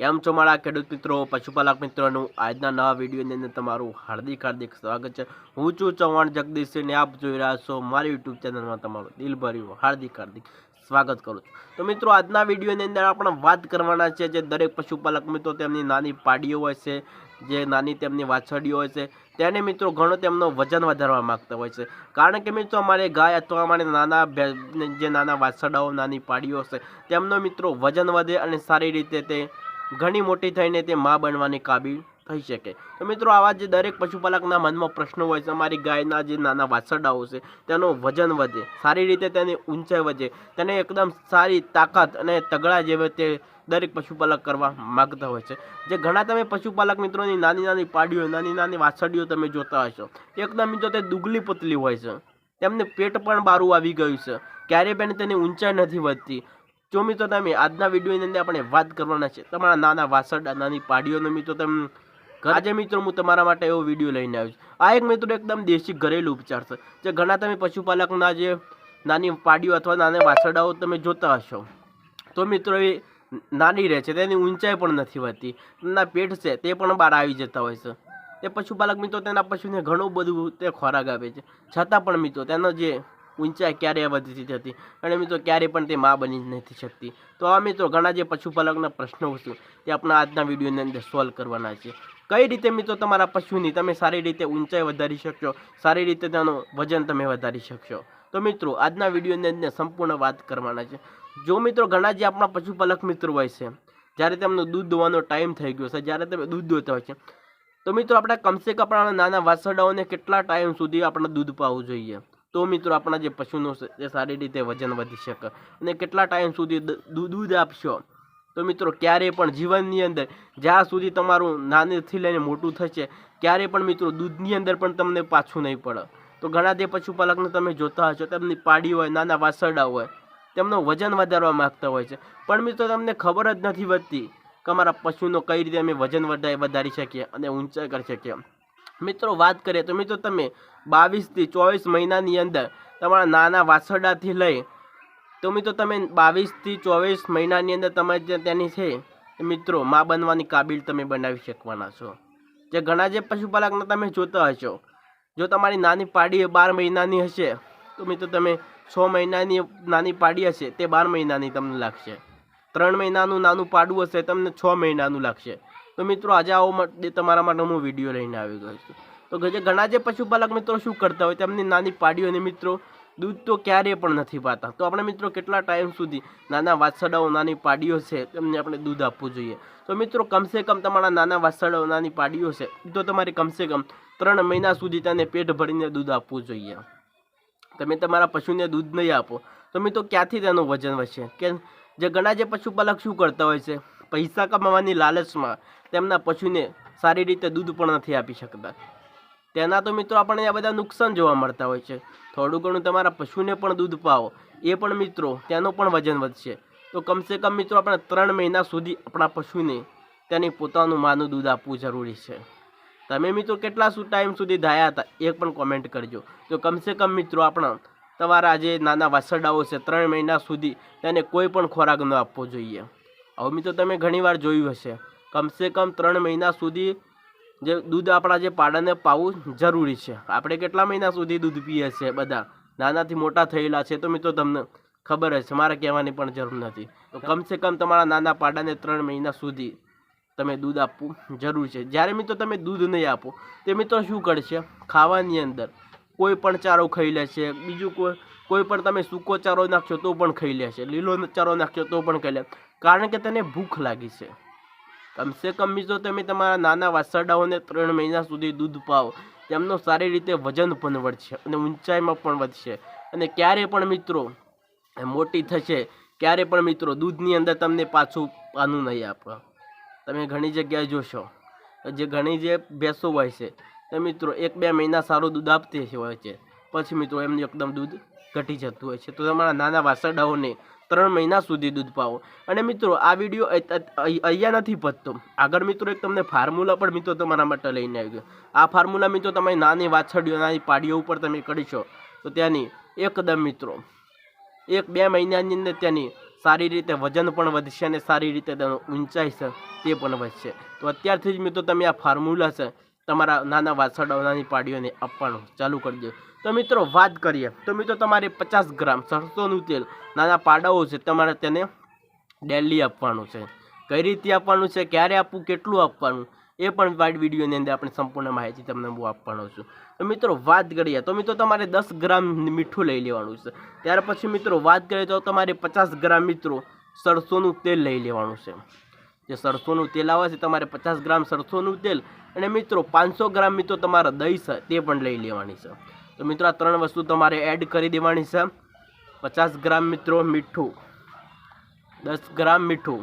કેમ છો મારા ખેડૂત મિત્રો, પશુપાલક મિત્રોનું? આજના નવા વિડીયોની અંદર તમારું હાર્દિક હાર્દિક સ્વાગત છે. હું છું ચૌહાણ જગદીશસિંહ ને આપ જોઈ રહ્યા છો મારી યુટ્યુબ ચેનલમાં તમારું દિલભર્યું હાર્દિક હાર્દિક સ્વાગત કરું છું. તો મિત્રો, આજના વિડીયોની અંદર આપણે વાત કરવાના છે જે દરેક પશુપાલક મિત્રો તેમની નાની પાડીઓ હોય છે, જે નાની તેમની વાછરડીઓ હોય છે, તેને મિત્રો ઘણો તેમનો વજન વધારવા માગતા હોય છે. કારણ કે મિત્રો, અમારે ગાય અથવા અમારે નાના જે નાના વાછરડાઓ, નાની પાડીઓ છે તેમનો મિત્રો વજન વધે અને સારી રીતે તે ઘણી મોટી થઈને તે મા બનવાની કાબિલ થઈ શકે. તો મિત્રો, આવા જે દરેક પશુપાલકના મનમાં પ્રશ્નો હોય છે અમારી ગાયના જે નાના વાછરડાઓ છે, તેનો વજન વધે, સારી રીતે તેની ઊંચાઈ વધે, તેને એકદમ સારી તાકાત અને તગડા જેવે તે દરેક પશુપાલક કરવા માગતા હોય છે. જે ઘણા તમે પશુપાલક મિત્રોની નાની નાની પાડીઓ, નાની નાની વાછરડીઓ તમે જોતા હશો, એકદમ મિત્રો તે દુગલી પતલી હોય છે, તેમને પેટ પણ બારું આવી ગયું છે ક્યારે પણ તેની ઊંચાઈ નથી વધતી જો મિત્રો તમે આજના વિડીયોની અંદર આપણે વાત કરવાના છે, તમારા નાના વાસરડા, નાની પાડીઓનો મિત્રો તમે, આજે મિત્રો હું તમારા માટે એવો વીડિયો લઈને આવ્યો છું. આ એક મિત્રો એકદમ દેશી ઘરેલું ઉપચાર છે, જે ઘણા તમે પશુપાલકના જે નાની પાડીઓ અથવા નાના વાસરડાઓ તમે જોતા હશો, તો મિત્રો એ નાની રહે છે, તેની ઊંચાઈ પણ નથી વધતી તેના પેટ છે તે પણ બહાર આવી જતા હોય છે. તે પશુપાલક મિત્રો તેના પશુને ઘણું બધું તે ખોરાક આપે છે, છતાં પણ મિત્રો તેનો જે ઊંચાઈ ક્યારેય વધતી થતી. અને મિત્રો, ક્યારેય પણ તે મા બની નથી શકતી. તો આ મિત્રો, ઘણા જે પશુપાલકના પ્રશ્નો છે તે આપણા આજના વિડીયોની અંદર સોલ્વ કરવાના છે. કઈ રીતે મિત્રો, તમારા પશુની તમે સારી રીતે ઊંચાઈ વધારી શકશો? સારી રીતે તેનું વજન તમે વધારી શકશો? તો મિત્રો, આજના વિડીયોની અંદર સંપૂર્ણ વાત કરવાના છે. જો મિત્રો, ઘણા જે આપણા પશુપાલક મિત્રો હોય છે, જ્યારે તેમનો દૂધ દોવાનો ટાઈમ થઈ ગયો છે, જ્યારે તમે દૂધ દોતા હોય છે, તો મિત્રો, આપણે કમસે કમ આપણા નાના વાસરડાઓને કેટલા ટાઈમ સુધી આપણે દૂધ પાવું જોઈએ? તો મિત્રો આપણા જે પશુનું છે સારી રીતે વજન વધી શકે અને કેટલા ટાઈમ સુધી દૂધ આપશો. તો મિત્રો ક્યારેય પણ જીવનની અંદર જ્યાં સુધી તમારું નાનેથી લઈને મોટું થશે, ક્યારેય પણ મિત્રો દૂધની અંદર પણ તમને પાછું નહીં પડે. તો ઘણા જે પશુપાલકને તમે જોતા હશો, તેમની પાડી હોય, નાના વાસરડા હોય, તેમનું વજન વધારવા માંગતા હોય છે. પણ મિત્રો તમને ખબર જ નથી વધતી કે અમારા પશુનો કઈ રીતે અમે વજન વધારી શકીએ અને ઊંચાઈ કરી શકીએ. મિત્રો, વાત કરીએ તો મિત્રો તમે બાવીસથી ચોવીસ મહિનાની અંદર તમારા નાના વાછરડાથી લઈ તો મિત્રો તમે બાવીસથી ચોવીસ મહિનાની અંદર તમારે જે તેની છે મિત્રો માં બનવાની કાબિલ તમે બનાવી શકવાના છો. જે ઘણા જે પશુપાલકને તમે જોતા હશો, જો તમારી નાની પાડી બાર મહિનાની હશે, તો મિત્રો તમે છ મહિનાની નાની પાડી હશે, તે બાર મહિનાની તમને લાગશે. ત્રણ મહિનાનું નાનું પાડું હશે, તમને છ મહિનાનું લાગશે. તો મિત્રો આજે આવો તમારા માટે હું વીડિયો લઈને આવી ગયો છું. તો જે ઘણા જે પશુપાલક મિત્રો શું કરતા હોય તેમની નાની પાડીઓને મિત્રો દૂધ તો ક્યારેય પણ નથી પાતા તો આપણે મિત્રો કેટલા ટાઈમ સુધી નાના વાછરડાઓ, નાની પાડીઓ છે તેમને આપણે દૂધ આપવું જોઈએ? તો મિત્રો કમસે કમ તમારા નાના વાછરડાઓ, નાની પાડીઓ છે તો તમારે કમસે કમ ત્રણ મહિના સુધી તેને પેટ ભરીને દૂધ આપવું જોઈએ. તમે તમારા પશુને દૂધ નહીં આપો. તો મિત્રો ક્યાંથી તેનું વજન વધશે? કે જે ઘણા જે પશુપાલક શું કરતા હોય છે? પૈસા કમાવાની લાલચમાં તેમના પશુને સારી રીતે દૂધ પણ નથી આપી શકતા. તેના તો મિત્રો આપણને આ બધા નુકસાન જોવા મળતા હોય છે. થોડું ઘણું તમારા પશુને પણ દૂધ પાવો. એ પણ મિત્રો, તેનું પણ વજન વધશે. તો કમસે કમ મિત્રો આપણે ત્રણ મહિના સુધી આપણા પશુને તેની પોતાનું માનું દૂધ આપવું જરૂરી છે. તમે મિત્રો કેટલા શું ટાઈમ સુધી ધાયા હતા એ પણ કોમેન્ટ કરજો. તો કમસે કમ મિત્રો આપણા, તમારા જે નાના વાસરડાઓ છે, ત્રણ મહિના સુધી તેને કોઈ પણ ખોરાક ન આપવો જોઈએ. હવે મિત્રો તમે ઘણીવાર જોયું હશે. કમસે કમ ત્રણ મહિના સુધી જે દૂધ આપણા જે પાડાને પાવું જરૂરી છે. આપણે કેટલા મહિના સુધી દૂધ પીએ છીએ બધા? નાનાથી મોટા થયેલા છે તો મિત્રો તમને ખબર છે મારે કહેવાની પણ જરૂર નથી. તો કમસે કમ તમારા નાના પાડાને ત્રણ મહિના સુધી તમે દૂધ આપવું જરૂર છે. જ્યારે મિત્રો તમે દૂધ નહીં આપો, તે મિત્રો શું કરશે? ખાવાની અંદર કોઈ પણ ચારો ખાઈ લેશે બીજું કોઈ કોઈ પણ તમે સૂકો ચારો નાખશો તો પણ ખાઈ લે છે. લીલો ચારો નાખશો તો પણ ખાઈ લે. કારણ કે તેને ભૂખ લાગી છે. કમસે કમ મિત્રો તમે તમારા નાના વાસરડાઓને ત્રણ મહિના સુધી દૂધ પાવો તેમનો સારી રીતે વજન પણ વધશે અને ઊંચાઈમાં પણ વધશે. અને ક્યારે પણ મિત્રો મોટી થશે, ક્યારે પણ મિત્રો, દૂધની અંદર તમને પાછું પાનું નહીં આપવા તમે ઘણી જગ્યાએ જોશો. જે ઘણી જે ભેંસો હોય છે તે મિત્રો, એક બે મહિના સારું દૂધ આપતી હોય છે. પછી મિત્રો, એમનું એકદમ દૂધ ઘટી જતું હોય છે. તો તમારા નાના વાસરડાઓને ત્રણ મહિના સુધી દૂધ પાવો. અને મિત્રો, આ વીડિયો અહીંયા નથી પતતો. આગળ મિત્રો, એક તમને ફાર્મ્યુલા પણ મિત્રો તમારા માટે લઈને આવી ગયો આ ફાર્મ્યુલા મિત્રો, તમારી નાની વાછરડીઓ, નાની પાડીઓ ઉપર તમે કરીશો તો ત્યાંની એકદમ મિત્રો, એક બે મહિનાની અંદર ત્યાંની સારી રીતે વજન પણ વધશે અને સારી રીતે તેનો ઊંચાઈ છે તે પણ વધશે. તો અત્યારથી જ મિત્રો, તમે આ ફાર્મ્યુલા છે તમારા નાના વાછરડાઓ નાની પાડીઓને આપવાનું ચાલુ કરી દો. તો મિત્રો, વાત કરીએ. તો મિત્રો, તમારે પચાસ ગ્રામ સરસોનું તેલ નાના પાડાઓ છે, તમારે તેને ડેલી આપવાનું છે. કઈ રીતે આપવાનું છે, ક્યારે આપવું, કેટલું આપવાનું, એ પણ વાઇડ વિડીયોની અંદર આપણે સંપૂર્ણ માહિતી તમને હું આપવાનો છું. તો મિત્રો, વાત કરીએ. તો મિત્રો, તમારે દસ ગ્રામ મીઠું લઈ લેવાનું છે. ત્યાર પછી મિત્રો, વાત કરીએ તો તમારે પચાસ ગ્રામ મિત્રો સરસોનું તેલ લઈ લેવાનું છે. જે સરસોનું તેલ આવે છે, તમારે પચાસ ગ્રામ સરસોનું તેલ અને મિત્રો પાંચસો ગ્રામ મિત્રો તમારા દહીં છે, તે પણ લઈ લેવાની છે. તો મિત્રો આ ત્રણ વસ્તુ તમારે એડ કરી દેવાની છે. પચાસ ગ્રામ મિત્રો મીઠું, દસ ગ્રામ મીઠું,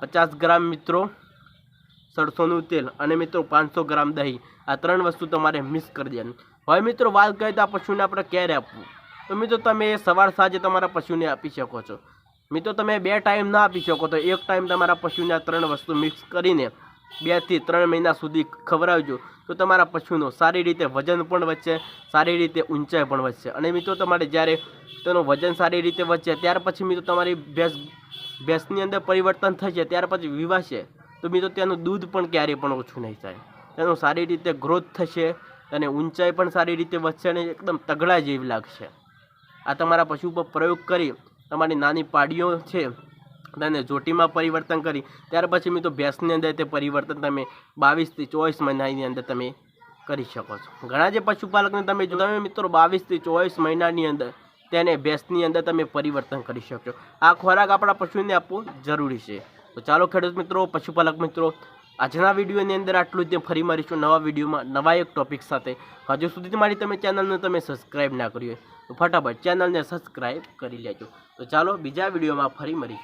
પચાસ ગ્રામ મિત્રો સરસોનું તેલ અને મિત્રો પાંચસો ગ્રામ દહીં. આ ત્રણ વસ્તુ તમારે મિક્સ કરી દેવાની. હવે મિત્રો વાત કરીએ તો આ પશુને આપણે ક્યારે આપવું? તો મિત્રો તમે સવાર સાંજે તમારા પશુને આપી શકો છો. મિત્રો, તમે બે ટાઈમ ના આપી શકો તો એક ટાઈમ તમારા પશુને ત્રણ વસ્તુ મિક્સ કરીને બેથી ત્રણ મહિના સુધી ખવડાવજો. તો તમારા પશુનો સારી રીતે વજન પણ વધશે, સારી રીતે ઊંચાઈ પણ વધશે. અને મિત્રો, તમારે જ્યારે તેનું વજન સારી રીતે વધશે, ત્યાર પછી મિત્રો તમારી ભેંસ, ભેંસની અંદર પરિવર્તન થશે, ત્યાર પછી વિવાશે. તો મિત્રો, તેનું દૂધ પણ ક્યારેય પણ ઓછું નહીં થાય. તેનું સારી રીતે ગ્રોથ થશે અને ઊંચાઈ પણ સારી રીતે વધશે અને એકદમ તગડા જેવી લાગશે. આ તમારા પશુ પર પ્રયોગ કરી તમારી નાની પાડીઓ છે, તેને જોટીમાં પરિવર્તન કરી. ત્યાર પછી મિત્રો ભેંસની અંદર તે પરિવર્તન તમે બાવીસથી ચોવીસ મહિનાની અંદર તમે કરી શકો છો. ઘણા જે પશુપાલકને તમે જો તમે મિત્રો બાવીસથી ચોવીસ મહિનાની અંદર તેને ભેંસની અંદર તમે પરિવર્તન કરી શકશો. આ ખોરાક આપણા પશુને આપવો જરૂરી છે. તો ચાલો ખેડૂત મિત્રો, પશુપાલક મિત્રો, આજના વિડીયોની અંદર આટલું જ ફરી મારીશું નવા વિડીયોમાં નવા એક ટોપિક સાથે. હજુ સુધી મારી તમે ચેનલને તમે સબસ્ક્રાઈબ ના કરી હોય તો ફટાફટ ચેનલને સબસ્ક્રાઈબ કરી લેજો. તો ચાલો બીજા વિડીયોમાં ફરી મળીશું.